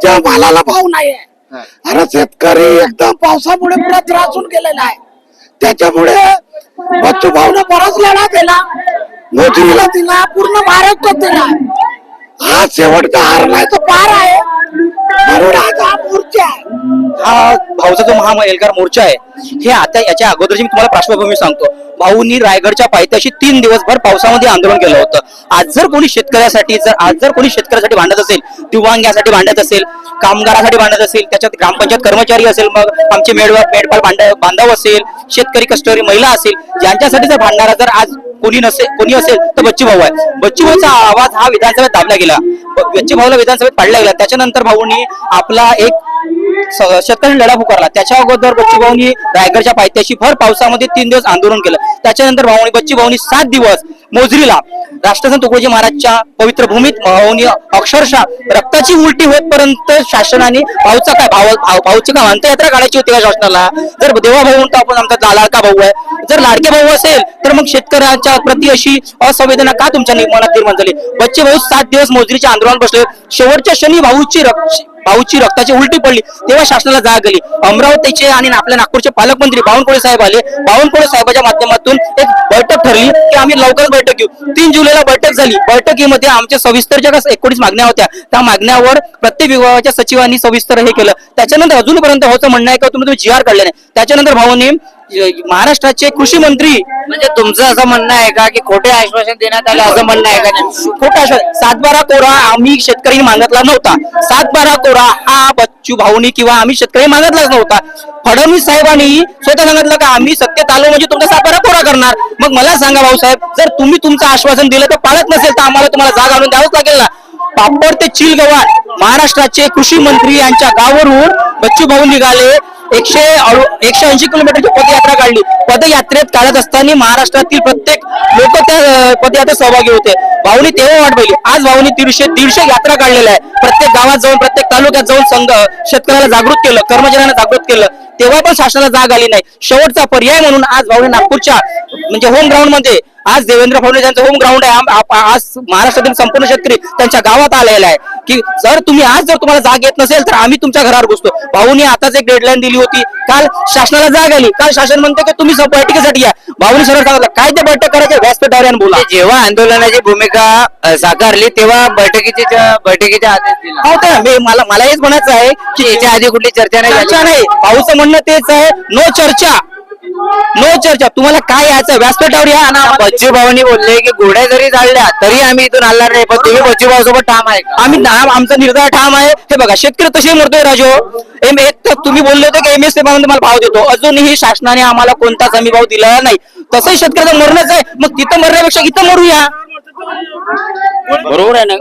आमच्या मालाला भाव नाही आहे अरे शेतकरी एकदम पावसामुळे पुरा त्रासून गेलेला आहे. त्याच्यामुळे बच्चू भाऊने बराच लढा दिला मोदीला दिला पूर्ण महाराष्ट्रात दिला. हा शेवटचा हार नाही तर पार आहे. म्हणून आज हा आहे हा भाऊचा जो महाएल्गार मोर्चा आहे हे आता याच्या अगोदरची मी तुम्हाला पार्श्वभूमी सांगतो. भाऊनी रायगडच्या पायथ्याशी तीन दिवसभर पावसामध्ये आंदोलन केलं होतं. आज जर कोणी शेतकऱ्यासाठी जर आज जर कोणी शेतकऱ्यासाठी भांडत असेल दिव्यांगासाठी भांडत असेल कामगारासाठी भांडत असेल त्याच्यात ग्रामपंचायत कर्मचारी असेल मग आमचे मेडवा मेडपाल भांडा बांधव असेल शेतकरी कष्टकरी महिला असेल ज्यांच्यासाठी जर भांडणारा जर आज कोणी नसेल कोणी असेल तर बच्ची भाऊ आहे. बच्ची भाऊचा आवाज हा विधानसभेत दाबला गेला. बच्ची भाऊला विधानसभेत पाडला गेला. त्याच्यानंतर भाऊनी आपला एक शेतकऱ्यांनी लढा पुकारला. त्याच्या अगोदर बच्चू भाऊनी रायगडच्या पायथ्याशी भर पावसामध्ये तीन दिवस आंदोलन केलं. त्याच्यानंतर भाऊनी बच्चू भाऊनी सात दिवस मोजरीला राष्ट्रसंत तुकडोजी महाराजच्या पवित्र भूमीत भाऊनी अक्षरशः रक्ताची उलटी होतपर्यंत शासनाने भाऊचा काय भाव भाऊची काय अंत्ययात्रा काढायची होती का शासनाला? जर देवा भाऊ म्हणतो आपण आमचा लाडका भाऊ आहे. जर लाडके भाऊ असेल तर मग शेतकऱ्यांच्या प्रति अशी असंवेदना का तुमच्या नि- मनात निर्माण झाली? बच्चे भाऊ सात दिवस मोजरीच्या आंदोलन बसले. शेवटच्या शनी भाऊची रक्ष भाऊची रक्ताची उलटी पडली. तेव्हा शासनाला जाग आली. अमरावतीचे आणि आपल्या नागपूरचे पालकमंत्री बावनकुळे साहेब आले. बावनकुळे साहेबाच्या माध्यमातून एक बैठक ठरली की आम्ही लवकरच बैठक घेऊ. तीन जुलैला बैठक झाली. बैठकीमध्ये आमच्या सविस्तर ज्या एकोणीस मागण्या होत्या. त्या मागण्यावर प्रत्येक विभागाच्या सचिवांनी सविस्तर हे केलं. त्याच्यानंतर अजूनपर्यंत होतं म्हणणं आहे का? तुम्ही जी आर काढले नाही. त्याच्यानंतर भाऊनी महाराष्ट्राचे कृषी मंत्री म्हणजे तुमचं असं म्हणणं आहे का की खोटे आश्वासन देण्यात आले असं म्हणणं आहे का? खोटा सातबारा कोरा आम्ही शेतकरी मागतला नव्हता. सातबारा कोरा हा बच्चू भाऊनी किंवा आम्ही शेतकरी मागतलाच नव्हता. फडणवीस साहेबांनी स्वतः सांगितलं का आम्ही सत्तेत आलो म्हणजे तुमचा सातबारा कोरा करणार. मग मला सांगा भाऊसाहेब जर तुम्ही तुमचं आश्वासन दिलं तर पाळत नसेल तर आम्हाला तुम्हाला जाग आणून द्यावंच लागेल ना? पापड ते चिलगवाड महाराष्ट्राचे कृषी मंत्री यांच्या गावावरून बच्चू भाऊ निघाले. एकशे एकशे ऐंशी किलोमीटरची पदयात्रा काढली. पदयात्रेत काढत असताना महाराष्ट्रातील प्रत्येक लोक त्या पदयात्रेत सहभागी होते. भाऊनी तेव्हा वाट पाहिली. आज भाऊनी दीडशे दीडशे यात्रा काढलेल्या आहे प्रत्येक गावात जाऊन प्रत्येक तालुक्यात जाऊन संघ शेतकऱ्याला जागृत केलं कर्मचाऱ्यांना जागृत केलं. तेव्हा पण शासनाला जाग आली नाही. शेवटचा पर्याय म्हणून आज भाऊने नागपूरच्या म्हणजे होम ग्राउंडमध्ये आज देवेंद्र फडणवीस यांचं होम ग्राउंड आहे आज महाराष्ट्रातील संपूर्ण शेतकरी त्यांच्या गावात आलेला आहे. की जर तुम्ही आज जर तुम्हाला जाग येत नसेल तर आम्ही तुमच्या घरावर बसतो भाऊनी आताच एक डेडलाईन दिली होती. काल शासनाला जाग आली. काल शासन म्हणते की तुम्ही बैठकीसाठी या. भाऊनी सरळ सांगितलं काय ते बैठक करायचे? व्यासपीठावर बोला. जेव्हा आंदोलनाची भूमिका साकारली तेव्हा बैठकीचे बैठकीचा आदेश हो मला मला हेच म्हणायचं आहे की याच्या आधी कुठली चर्चा नाही चर्चा नाही. भाऊचं म्हणणं तेच आहे. नो चर्चा. नो चर्चा. तुम्हाला काय यायचं? व्यासपीठावर या आम्हाला- बच्चू भाऊनी बोलले की घोड्या जरी जाळल्या तरी आम्ही इथून हलणार नाही. पण तुम्ही बच्चू भाऊ सोबत ठाम आहे का? आम्ही ना- आमचा निर्धार ठाम आहे. हे बघा शेतकरी तसे मरतोय राजो. एम एक तर तुम्ही बोलले होते की एम एस मला भाव देतो. अजूनही शासनाने आम्हाला कोणताच हमी भाव दिला नाही. तसंही शेतकऱ्याचं मरणच आहे. मग तिथं मरण्यापेक्षा इथं मरूया. बरोबर आहे ना?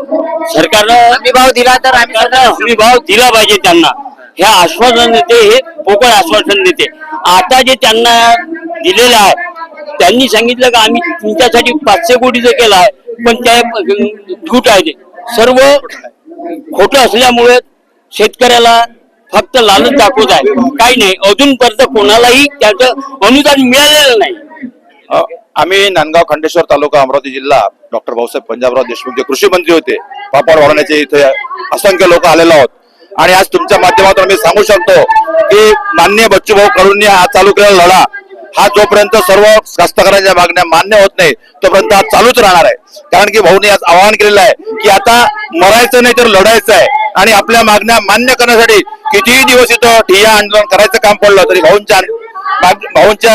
सरकारनं हमी भाव दिला तर आम्ही हमी भाव दिला पाहिजे त्यांना. हे आश्वासन देते हे पोकळ आश्वासन देते. आता जे त्यांना दिलेलं आहे त्यांनी सांगितलं का आम्ही तुमच्यासाठी पाचशे कोटीचं केलं आहे पण त्या झूट आहे ते. सर्व खोटं असल्यामुळे शेतकऱ्याला फक्त लालच दाखवत आहे. काही नाही अजूनपर्यंत कोणालाही त्याचं अनुदान मिळालेलं नाही. आम्ही नांदगाव खंडेश्वर तालुका अमरावती जिल्हा डॉक्टर भाऊसाहेब पंजाबराव देशमुख जे कृषी मंत्री होते पापड वाढवण्याचे इथे असंख्य लोक आलेले आहोत. आणि आज तुमच्या माध्यमातून आम्ही सांगू शकतो की मान्य बच्चूभाऊ कडूंनी हा चालू केलेला लढा हा जोपर्यंत सर्व कास्तकारांच्या मागण्या मान्य होत नाही तोपर्यंत हा चालूच राहणार आहे. कारण की भाऊने आज आवाहन केलेलं आहे की आता मरायचं नाही तर लढायचं आहे. आणि आपल्या मागण्या मान्य करण्यासाठी कितीही दिवस इथं ठिया आंदोलन करायचं काम पडलं तरी भाऊंच्या भाऊंच्या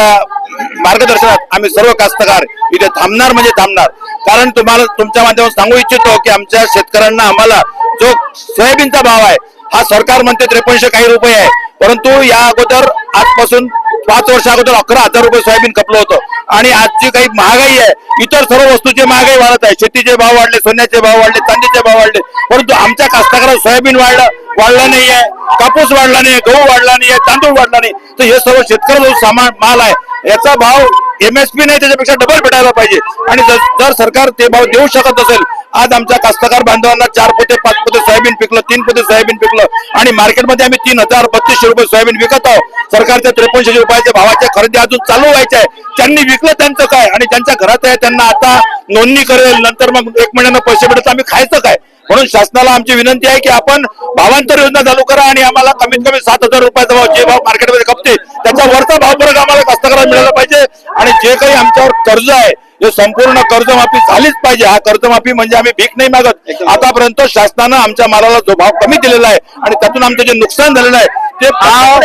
मार्गदर्शनात आम्ही सर्व कास्तकार इथे थांबणार म्हणजे थांबणार. कारण तुम्हाला तुमच्या माध्यमातून सांगू इच्छितो की आमच्या शेतकऱ्यांना आम्हाला जो सोयाबीनचा भाव आहे हा सरकार म्हणते त्रेपन्नशे काही रुपये आहे. परंतु या अगोदर आजपासून पाच वर्ष अगोदर अकरा हजार रुपये सोयाबीन खपलं होतं. आणि आज जी काही महागाई आहे इतर सर्व वस्तूची महागाई वाढत आहे. शेतीचे भाव वाढले सोन्याचे भाव वाढले चांदीचे भाव वाढले. परंतु आमच्या कास्तकारात सोयाबीन वाढलं वाढलं आहे. कापूस वाढला नाही गहू वाढला नाहीये तांदूळ वाढला नाही तर हे सर्व शेतकरी जो सामान माल आहे. याचा भाव एमएसपी नाही त्याच्यापेक्षा डबल भेटायला पाहिजे. आणि जर जर सरकार ते भाव देऊ शकत असेल आज आमच्या कास्तकार बांधवांना चार पोते पाच पोते सोयाबीन पिकलं तीन पोते सोयाबीन पिकलं आणि मार्केटमध्ये आम्ही तीन हजार बत्तीसशे रुपये सोयाबीन विकत आहोत. सरकारच्या त्रेपन्नशे रुपयाच्या भावाच्या खरेदी अजून चालू व्हायच्या आहे. त्यांनी विकलं त्यांचं काय? आणि ज्यांच्या घरात आहे त्यांना आता नोंदणी करेल. नंतर मग एक महिन्यानं पैसे भेटत आम्ही खायचं काय? म्हणून शासनाला आमची विनंती आहे की आपण भावांतर योजना चालू करा आणि आम्हाला कमीत कमी सात हजार रुपयाचा भाव जे भाव मार्केटमध्ये खपते त्याचा वरचा भाव परत आम्हाला कास्तकाराला मिळाला पाहिजे. आणि जे काही आमच्यावर कर्ज आहे हे संपूर्ण कर्जमाफी झालीच पाहिजे. हा कर्जमाफी म्हणजे आम्ही भीक नाही मागत. आतापर्यंत शासनानं आमच्या मालाला जो भाव कमी दिलेला आहे आणि त्यातून आमचं जे नुकसान झालेलं आहे ते भाव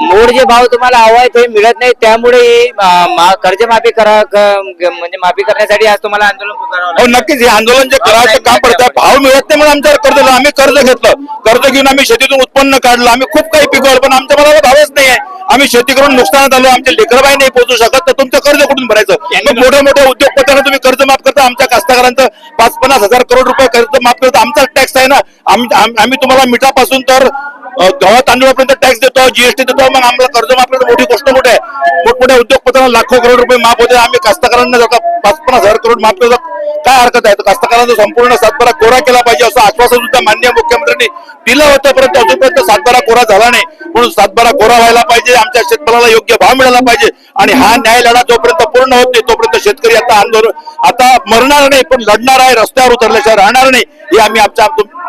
मूळ जे भाव तुम्हाला हवा आहे ते मिळत नाही. त्यामुळे ही, अं, मा- कर्जमाफी करा क- म्हणजे माफी करण्यासाठी आज तुम्हाला आंदोलन हो नक्कीच हे आंदोलन जे करायचं काम पडत आहे भाव मिळत नाही म्हणून आमच्यावर कर्ज झालं. आम्ही कर्ज घेतलं. कर्ज घेऊन आम्ही शेतीतून उत्पन्न काढलं. आम्ही खूप काही पिकवलं पण आमच्या मला भावच नाही आहे. आम्ही शेती करून नुकसानात आलो आमचे लेकरबाई नाही पोहोचू शकत तर तुमचं कर्ज कुठून भरायचं? मोठ्या मोठ्या उद्योगपत्यांना तुम्ही कर्ज माफ करता आमच्या कास्तकारांचं पाच पन्नास हजार करोड रुपये कर्ज माफ करता आमचा टॅक्स आहे ना. आम्ही तुम्हाला मिठापासून तर गव्हा तांदूळापर्यंत टॅक्स देतो जीएसटी देतो मग आम्हाला कर्ज माफ करतो मोठी गोष्ट मोठी आहे? मोठमोठ्या उद्योगपत्यांना लाखो करोड रुपये माफ होते आम्ही कास्तकारांना जर पाच पन्नास हजार करोड माफ करतो काय हरकत आहे? तर कास्तकारांचा संपूर्ण सातबारा कोरा केला पाहिजे असं आश्वासन सुद्धा मान्य मुख्यमंत्र्यांनी दिलं होतं परंतु अजूनपर्यंत सातबारा कोरा झाला नाही. म्हणून सातबारा कोरा व्हायला पाहिजे आमच्या शेतकऱ्याला योग्य भाव मिळाला पाहिजे. आणि हा न्याय लढा जोपर्यंत पूर्ण होत नाही तोपर्यंत शेतकरी आता आंदोलन आता मरणार नाही पण लढणार आहे रस्त्यावर उतरल्याशिवाय राहणार नाही ही आम्ही आमच्या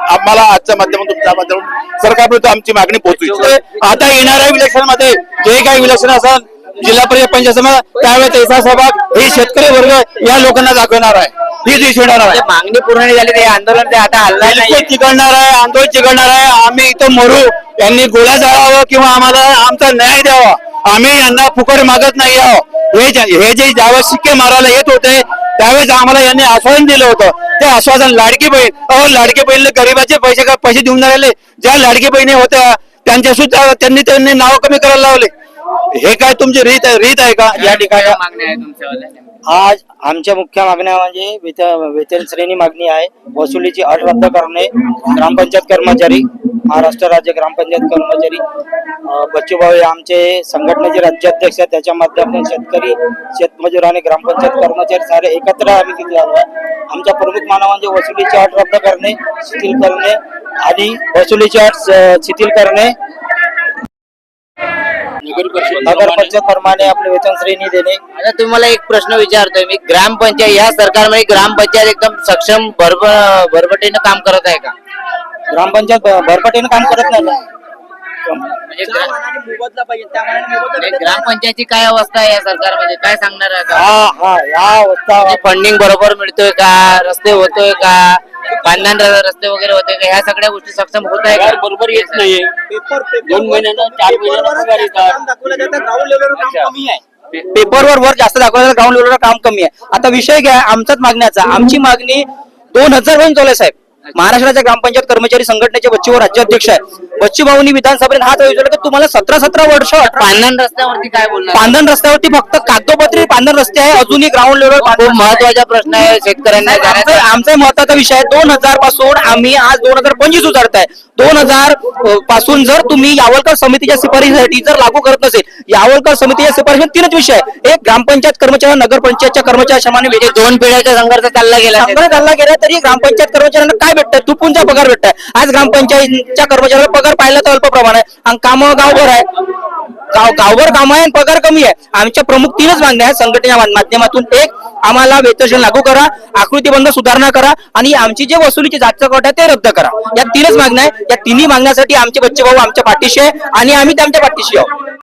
आम्हाला आजच्या माध्यमातून तुमच्या माध्यमातून सरकारपर्यंत आमची मागणी पोहोचू इच्छितो आता येणाऱ्या इलेक्शनमध्ये जे काही इलेक्शन असेल जिल्हा परिषद पंचायत समिती त्यावेळेस त्याचा सहभाग हे शेतकरी वर्ग या लोकांना दाखवणार आहे. ही दिश येणार आहे. म्हणजे मागणी पूर्ण झाली ते आंदोलन ते आता बिलकुल चिघळणार आहे आंदोलन चिघळणार आहे. आम्ही इथं मरू. यांनी गोळ्या जाळावं किंवा आम्हाला आमचा न्याय द्यावा. आम्ही यांना फुकट मागत नाही आहोत. हे जे- हे जे ज्यावेळेस शिक्के मारायला येत होते त्यावेळेस आम्हाला यांनी आश्वासन दिलं होतं. ते आश्वासन लाडकी बहीण अहो लाडकी बहीणला गरीबाचे पैसे का पैसे देऊन राहिले? ज्या लाडकी बहिणी होत्या त्यांच्या सुद्धा त्यांनी त्यांनी नाव कमी करायला लावले. हे काय तुमची रीत आहे रीत आहे का? या ठिकाणी आज आमच्या मुख्य मागण्या म्हणजे वेतन वेतन श्रेणी मागणी आहे. वसुलीची अट रद्द करणे ग्रामपंचायत कर्मचारी महाराष्ट्र राज्य ग्रामपंचायत कर्मचारी बच्चूभाऊ हे आमचे संघटनेचे राज्याध्यक्ष आहेत. त्याच्या माध्यमातून शेतकरी शेतमजूर आणि ग्रामपंचायत कर्मचारी सारे एकत्र आम्ही तिथे आलो आहे. आमच्या प्रमुख मानव म्हणजे वसुलीची अट रद्द करणे शिथिल करणे आणि वसुलीची अट शिथिल करणे. नगर परिषद प्रमाणे आपले वेतन श्रेणी देणे. आता तुम्हाला एक प्रश्न विचारतोय. मी ग्रामपंचायत या सरकारमध्ये ग्रामपंचायत एकदम सक्षम भरभ भरभटीनं काम करत आहे का? ग्रामपंचायत भ- भरपटीनं काम करत नाही. ना. म्हणजे ग्रा- म्हणजे ग्रामपंचायतची काय अवस्था आहे या सरकारमध्ये? काय सांगणार आहे का हा हा या अवस्था फंडिंग बरोबर मिळतोय का? रस्ते होतोय का? बांधण रस्ते वगैरे होते का? ह्या सगळ्या गोष्टी सक्षम होत आहे पगार का बरोबर येत नाहीये. दोन महिन्यांना चार महिन्यांना पगार येतात. पेपरवर वर जास्त दाखवलं ग्राउंड लेवलवर काम कमी आहे. आता विषय काय आहे? आमचाच मागण्याचा. आमची मागणी दोन हजार पर्यंत चालू आहे साहेब. महाराष्ट्राच्या ग्रामपंचायत कर्मचारी संघटनेचे बच्चूभाऊ राज्याध्यक्ष आहे बच्चू भाऊनी विधानसभेत हात विचारला की तुम्हाला सतरा सतरा वर्ष बांधण रस्त्यावरती काय बोलणार? पांधन रस्त्यावरती फक्त कागदोपत्री पांधन रस्ते आहे अजूनही ग्राउंड खूप महत्त्वाचा प्रश्न आहे शेतकऱ्यांना आमचा महत्त्वाचा विषय आहे. दोन हजारपासून आम्ही आज दोन हजार पंचवीस उतरताय. दोन हजारपासून जर तुम्ही यावलकर समितीच्या शिफारशीसाठी जर लागू करत नसेल यावलकर समितीच्या शिफारशी तीनच विषय आहे एक ग्रामपंचायत कर्मचारी नगर पंचायतच्या कर्मचारी समान म्हणजे दोन पिढ्याचा संघर्ष चालला गेला. चालला गेला तरी ग्रामपंचायत कर्मचाऱ्यांना काय भेटतात तुपूंचा पगार भेटताय? आज ग्रामपंचायतच्या कर्मचाऱ्याला पगार पाहिला तर अल्प प्रमाण आहे आणि काम गावभर आहे. गाव गावभर काम आहे आणि पगार कमी आहे. आमच्या प्रमुख तीनच मागण्या आहेत. संघटनेच्या माध्यमातून एक आम्हाला वेतन लागू करा आकृतीबंध सुधारणा करा आणि आमची जे वसुलीची जातचं आहे ते रद्द करा. या तीनच मागण्या आहे या तिन्ही मागण्यासाठी आमचे बच्चे भाऊ आमच्या पाठीशी आहे आणि आम्ही त्यांच्या पाठीशी आहोत.